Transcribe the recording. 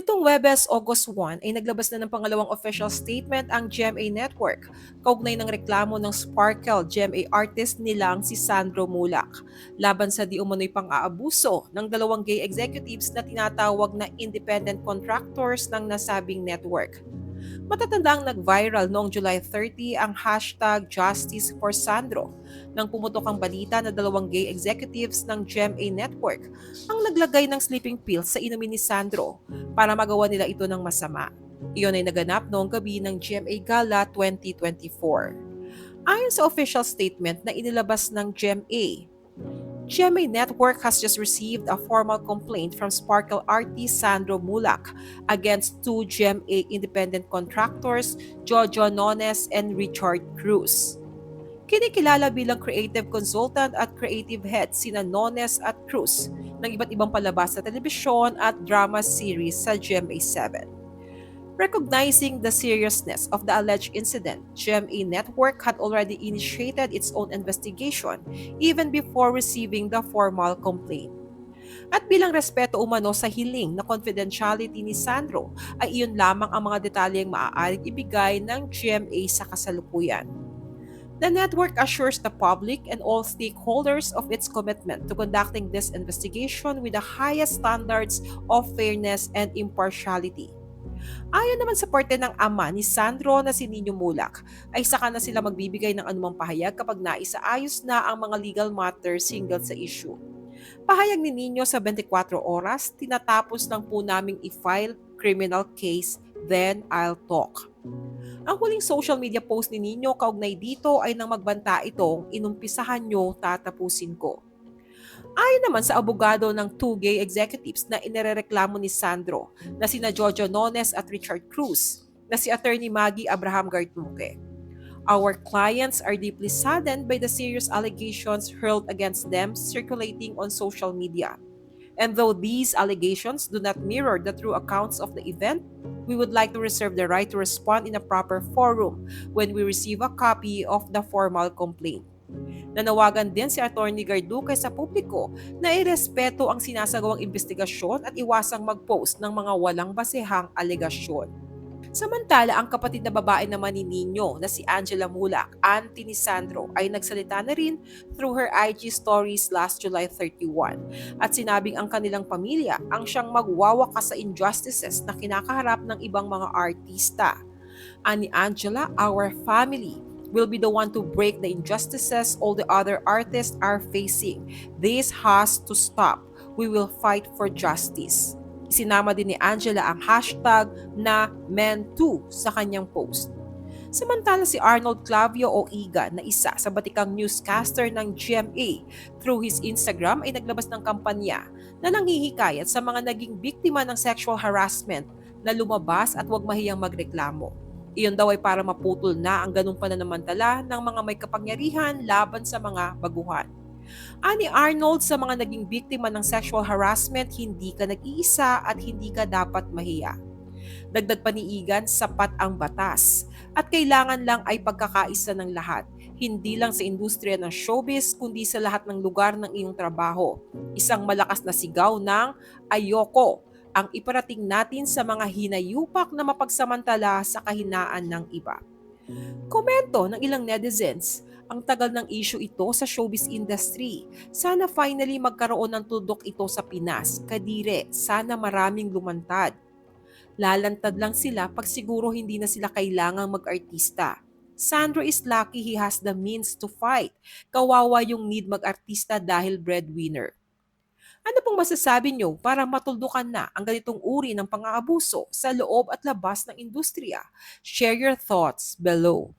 Nitong Webes August 1 ay naglabas na ng pangalawang official statement ang GMA Network kaugnay ng reklamo ng Sparkle GMA artist nilang si Sandro Mulak laban sa di umano'y pang-aabuso ng dalawang gay executives na tinatawag na independent contractors ng nasabing network. Matatandang nag-viral noong July 30 ang hashtag Justice for Sandro nang pumutok ang balita na dalawang gay executives ng GMA Network ang naglagay ng sleeping pills sa inumin ni Sandro para magawa nila ito ng masama. Iyon ay naganap noong gabi ng GMA Gala 2024. Ayon sa official statement na inilabas ng GMA, GMA Network has just received a formal complaint from Sparkle artist Sandro Mulak against two GMA independent contractors, Jojo Nones and Richard Cruz. Kinikilala bilang creative consultant at creative head sina Nones at Cruz ng iba't ibang palabas sa telebisyon at drama series sa GMA 7. Recognizing the seriousness of the alleged incident, GMA Network had already initiated its own investigation even before receiving the formal complaint. At bilang respeto umano sa hiling na confidentiality ni Sandro, ay iyon lamang ang mga detalyeng maaaring ibigay ng GMA sa kasalukuyan. The network assures the public and all stakeholders of its commitment to conducting this investigation with the highest standards of fairness and impartiality. Ayon naman sa parte ng ama ni Sandro na si Nino Mulak, ay saka na sila magbibigay ng anumang pahayag kapag naisaayos na ang mga legal matters hinggil sa issue. Pahayag ni Nino sa 24 oras, tinatapos lang po naming i-file criminal case, then I'll talk. Ang huling social media post ni Nino kaugnay dito ay nang magbanta itong inumpisahan nyo, tatapusin ko. Ayon naman sa abogado ng two gay executives na inirereklamo ni Sandro na sina Jojo Nones at Richard Cruz na si Attorney Maggie Abraham Gartuque. Our clients are deeply saddened by the serious allegations hurled against them circulating on social media. And though these allegations do not mirror the true accounts of the event, we would like to reserve the right to respond in a proper forum when we receive a copy of the formal complaint. Nanawagan din si Atty. Garduque sa publiko na irespeto ang sinasagawang investigasyon at iwasang mag-post ng mga walang basehang alegasyon. Samantala, ang kapatid na babae naman ni Nino na si Angela Mulak, auntie ni Sandro, ay nagsalita na rin through her IG stories last July 31 at sinabing ang kanilang pamilya ang siyang magwawakas sa injustices na kinakaharap ng ibang mga artista. Ani Angela, our family will be the one to break the injustices all the other artists are facing. This has to stop. We will fight for justice. Isinama din ni Angela ang hashtag na men2 sa kanyang post. Samantala si Arnold Clavio o Iga na isa sa batikang newscaster ng GMA through his Instagram ay naglabas ng kampanya na nanghihikayat sa mga naging biktima ng sexual harassment na lumabas at huwag mahiyang magreklamo. Iyon daw ay para maputol na ang ganong pananamantala ng mga may kapangyarihan laban sa mga baguhan. Ani Arnold sa mga naging biktima ng sexual harassment, hindi ka nag-iisa at hindi ka dapat mahiya. Dagdag pa ni Igan, sapat ang batas at kailangan lang ay pagkakaisa ng lahat, hindi lang sa industriya ng showbiz kundi sa lahat ng lugar ng iyong trabaho. Isang malakas na sigaw ng ayoko ang iparating natin sa mga hinayupak na mapagsamantala sa kahinaan ng iba. Komento ng ilang netizens, ang tagal ng issue ito sa showbiz industry. Sana finally magkaroon ng tudok ito sa Pinas. Kadire, sana maraming lumantad. Lalantad lang sila pag siguro hindi na sila kailangang mag-artista. Sandro is lucky he has the means to fight. Kawawa yung need mag-artista dahil breadwinner. Ano pong masasabi nyo para matuldukan na ang ganitong uri ng pang-aabuso sa loob at labas ng industriya? Share your thoughts below.